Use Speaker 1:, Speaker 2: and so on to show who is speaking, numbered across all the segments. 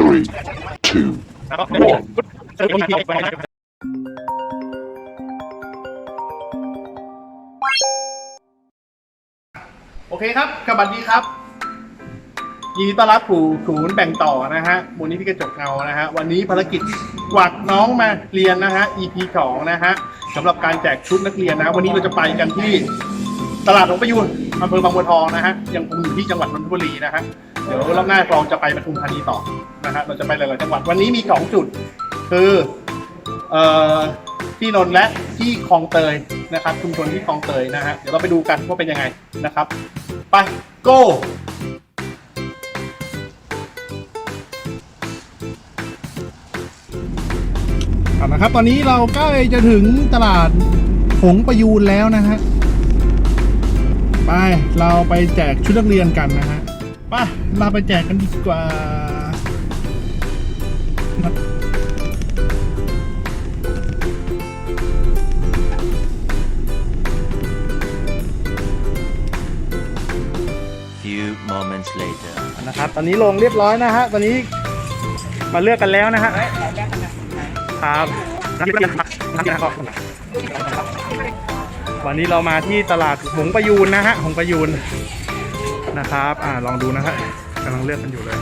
Speaker 1: three, two, one.
Speaker 2: โอเคครับสวัสดีครับ ยินดีต้อนรับสู่ศูนย์แบ่งต่อนะฮะมูลนิธิกระจกเงานะฮะ วันนี้ภารกิจกวักน้องมาเรียนนะฮะ EP สองนะฮะสำหรับการแจกชุดนักเรียนนะ วันนี้เราจะไปกันที่ตลาดหลวงประยูนอำเภอบางบัวทองนะฮะ ยังคงอยู่ที่จังหวัดนนทบุรีนะฮะ เดี๋ยวรอบหน้าเราจะไปปทุมธานีต่อนะฮะเราจะไปหลายๆจังหวัดวันนี้มีสองจุด คือเอ่อที่นนท์และที่คลองเตยนะครับชุมชนที่คลองเตยนะฮะเดี๋ยวเราไปดูกันว่าเป็นยังไงนะครับ ไป go เอาละครับตอนนี้เราใกล้จะถึงตลาดหงประยูนแล้วนะฮะไปเราไปแจกชุดนักเรียนกันนะฮะ ปเราไปแจกกันดีกว่า
Speaker 3: Few moments later.
Speaker 2: นะครับ ตอนนี้ลงเรียบร้อยนะฮะ ตอนนี้มาเลือกกันแล้วนะฮะ ครับนักเรียนนักเรียนครับวันนี้เรามาที่ตลาดหงประยูนนะฮะ หงประยูน นะครับอ่าลองดูนะฮะกำลังเลือกกันอยู่เลย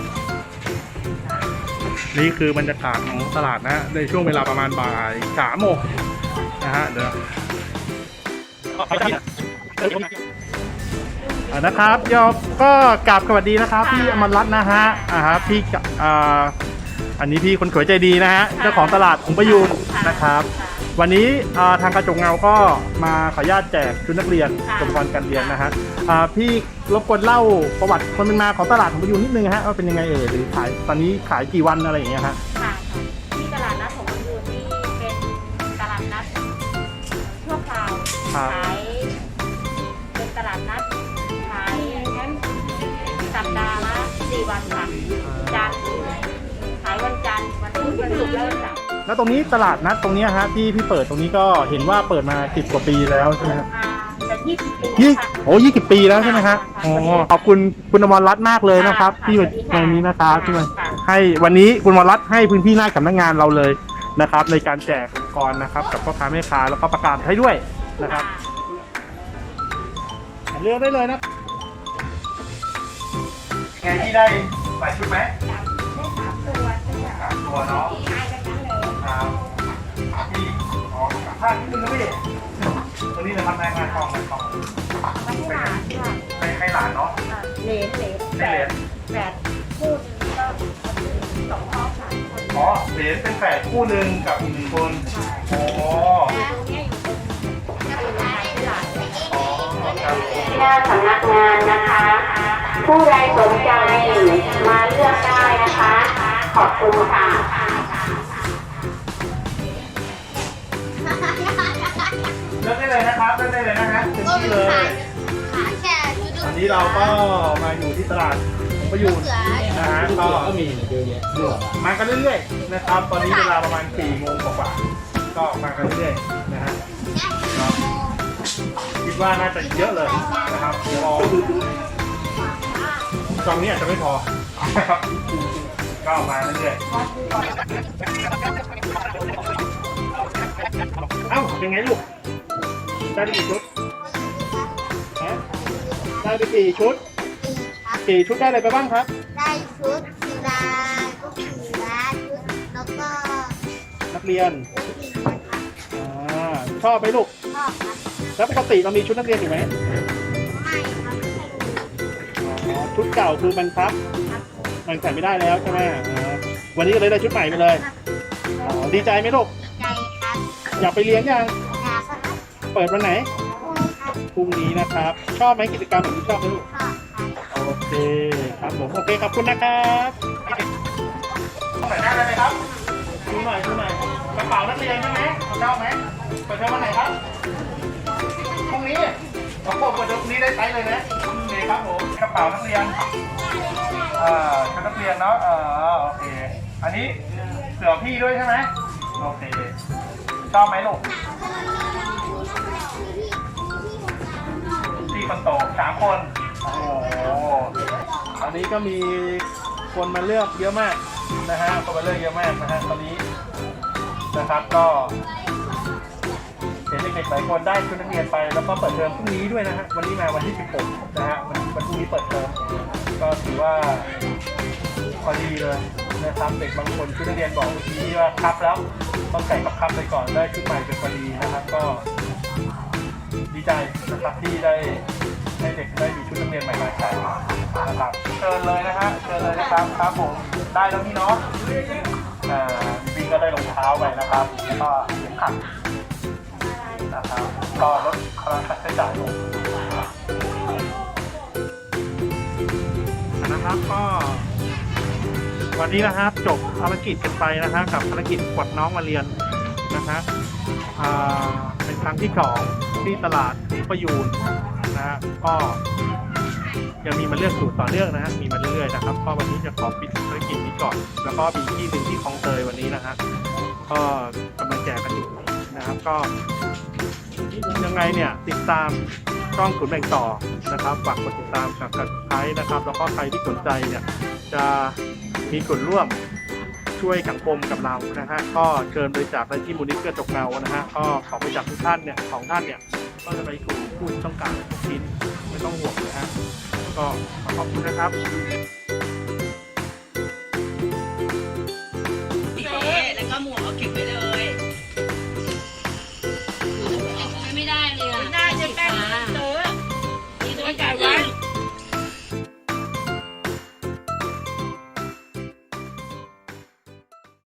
Speaker 2: นี่คือบรรยากาศของตลาดนะฮะในช่วงเวลาประมาณบ่ายสามโมงนะฮะเดี๋ยวอ่านะครับยอก็กราบสวัสดีนะครับ พี่อมรรัตน์นะฮะอ่าฮะพี่กะอ่าอันนี้พี่คนสวยใจดีนะฮะเจ้าของตลาดของประยูนนะครับ วันนี้อ่าทางกระจกเงาก็มาขออนุญาตแจกชุดนักเรียนอุปกรณ์การเรียนนะฮะอ่าพี่รบกวนเล่าประวัติความเป็นมาของตลาดของประยูนนิดนึงฮะว่าเป็นยังไงเอ่ยหรือขายตอนนี้ขายกี่วันอะไรอย่างเงี้ยฮะ
Speaker 4: ค่ะที่ตลาดนัดของมันยูนนี่เป็นตลาดนัดชั่วคราว
Speaker 2: ครับ
Speaker 4: ขายเป็นตลาดนัดขายสัปดาห์ละสี่วันค่ะจันทร์ขายวันจันทร์วันพุธวันศุกร์และวันเสาร์
Speaker 2: แล้วตรงนี้ตลาดนัดตรงเนี้ยฮะที่พี่เปิดตรงนี้ก็เห็นว่าเปิดมาสิบกว่าปีแล้วใช่ไหมฮะ
Speaker 4: อ่าจะยี่สิบปี
Speaker 2: ยี่
Speaker 4: ค่ะ
Speaker 2: โอ้ยี่สิบปีแล้วใช่ไหมฮะ
Speaker 4: ค่ะ
Speaker 2: อ๋อขอบคุณคุณอมรรัตน์มากเลยนะครับ
Speaker 4: ค่ะ
Speaker 2: ที่มา
Speaker 4: สวัสดีค่ะ
Speaker 2: วันนี้นะครับที่มา
Speaker 4: ค่ะ
Speaker 2: ให้วันนี้คุณอมรรัตน์ให้พื้นที่หน้าสำนักงานเราเลยนะครับ ในการแจกอุปกรณ์นะครับ กับพ่อค้าแม่ค้าแล้วก็ประกาศให้ด้วยนะครับเลือกได้เลยนะไงที่ได้หลายชุดไหม
Speaker 4: ได้ ข้า
Speaker 2: ที่นึงนะพี่ตัวนี้นะครับนายงานทองนายทอง
Speaker 4: ไม่ใช่หลานค่ะ
Speaker 2: ให้ให้หลานเนาะ
Speaker 4: อ่าเหลนเหลน
Speaker 2: ให้เหรียญ
Speaker 4: แปดคู่หนึงก็สองข้อสามคน
Speaker 2: อ๋อเหรียญเป็นแฝดคู่หนึ่งกับอีกหนึ่งคนโอ้
Speaker 4: ตรงเนี้ยอยู่ตรงอยู่ในที่หลาน
Speaker 2: ครับ
Speaker 5: หน้าสำนักงานนะคะ ผู้ใดสนใจมาเลือกได้นะคะ ขอบคุณค่ะ
Speaker 2: ลือกได้เลยนะครับเลือกได้เลยนะฮะเต็มที่เลย
Speaker 6: ขาแค่ชุด
Speaker 2: ตอนนี้เราก็มาอยู่ที่ตลาดของประยูนนะฮะก็มากันเรื่อยๆนะครับ ตอนนี้เวลาประมาณ4โมงกว่าๆก็มากันเรื่อยๆนะฮะเนาะคิดว่าน่าจะเยอะเลยนะครับเดี๋ยวรอตรงนี้อาจจะไม่พอนะครับก็มาเรื่อยๆเอ้าเป็นไงลูก ได้ไปกี่ชุดฮะได้ไปกี่ชุด กี่ชุดได้อะไรไปบ้างครับ
Speaker 6: ได้ชุดกีฬาก็กีฬาชุดแล้วก็
Speaker 2: นักเรียน
Speaker 6: ชุดทีมครับ
Speaker 2: อ่าชอบไหมลูก
Speaker 6: ชอบครับ
Speaker 2: แล้วปกติเรามีชุดนักเรียนอยู่ไหม
Speaker 6: ไม่ครับไม่รู้
Speaker 2: อ๋อชุดเก่าคือมันครับมันใส่ไม่ได้แล้วใช่ไหมอ่าวันนี้ก็เลยได้ชุดใหม่ไปเลยอ๋อดีใจไหมลูก
Speaker 6: ใจครับ
Speaker 2: อยากไปเรียนยัง
Speaker 6: อยากครับ
Speaker 2: เปิดวันไหน
Speaker 6: พูดครับ
Speaker 2: พรุ่งนี้นะครับ ชอบไหมกิจกรรมแบบนี้ชอบไหมลูก
Speaker 6: ชอบครับ
Speaker 2: โอเคครับผม โอเคขอบคุณนะครับตรงไหนได้เลยครับดูหน่อยดูหน่อยกระเป๋านักเรียนใช่ไหมชอบไหมเปิดเทอมวันไหนครับ พรุ่งนี้โอ้โหเปิดเทอมพรุ่งนี้ได้ใช้เลยนะโอเคครับผม กระเป๋านักเรียน เอ่อชุดนักเรียนเนาะ เออโอเค อันนี้เสือพี่ด้วยใช่ไหมโอเค ชอบไหมลูก คนโตสามคน โอ้โหอันนี้ก็มีคนมาเลือกเยอะมากนะฮะก็ไปเลิกเยอะมากนะฮะตอนนี้นะครับก็เห็นเด็กๆหลายคนได้ชุดนักเรียนไปแล้วก็เปิดเทอมพรุ่งนี้ด้วยนะฮะวันนี้มาวันที่ 16 นะฮะวันวันพรุ่งนี้เปิดเทอมก็ถือว่าพอดีเลยนะครับเด็กบางคนชุดนักเรียนบอกเมื่อกี้ว่าครับแล้วต้องใส่กับครับไปก่อนได้ชุดใหม่เป็นพอดีนะครับ ก็ ดีใจนะครับที่ได้ให้เด็กได้มีชุดนักเรียนใหม่มาใส่นะครับเชิญเลยนะฮะเชิญเลยนะครับครับผมได้แล้วนี่เนาะอ่าบีก็ได้รองเท้าไปนะครับก็เข็มขัดนะครับก็ลดค่าใช้จ่ายลงนะครับก็วันนี้นะครับจบภารกิจกันไปนะฮะกับภารกิจกวดน้องมาเรียนนะฮะเป็นครั้งที่สอง ที่ตลาดประยูนนะฮะก็ยังมีมาเลือกสูตรต่อเนื่องนะฮะมีมาเรื่อยๆนะครับก็วันนี้จะขอปิดภารกิจนี้ก่อน แล้วก็มีที่หนึ่งที่คลองเตยวันนี้นะฮะก็กำลังแจกกันอยู่นะครับก็ยังไงเนี่ยติดตามช่องขุนแบ่งต่อนะครับฝากกดติดตามกับกับไครนะครับ แล้วก็ใครที่สนใจเนี่ยจะมีส่วนร่วมช่วยสังคมกับเรานะฮะก็เชิญบริจาคได้ที่มูลนิธิกระจกเงานะฮะก็ของบริจาคทุกท่านเนี่ยของท่านเนี่ย ก็จะไปถูกผู้ที่ต้องกลางทุกชิ้นไม่ต้องห่วงนะฮะก็ขอขอบคุณนะครับ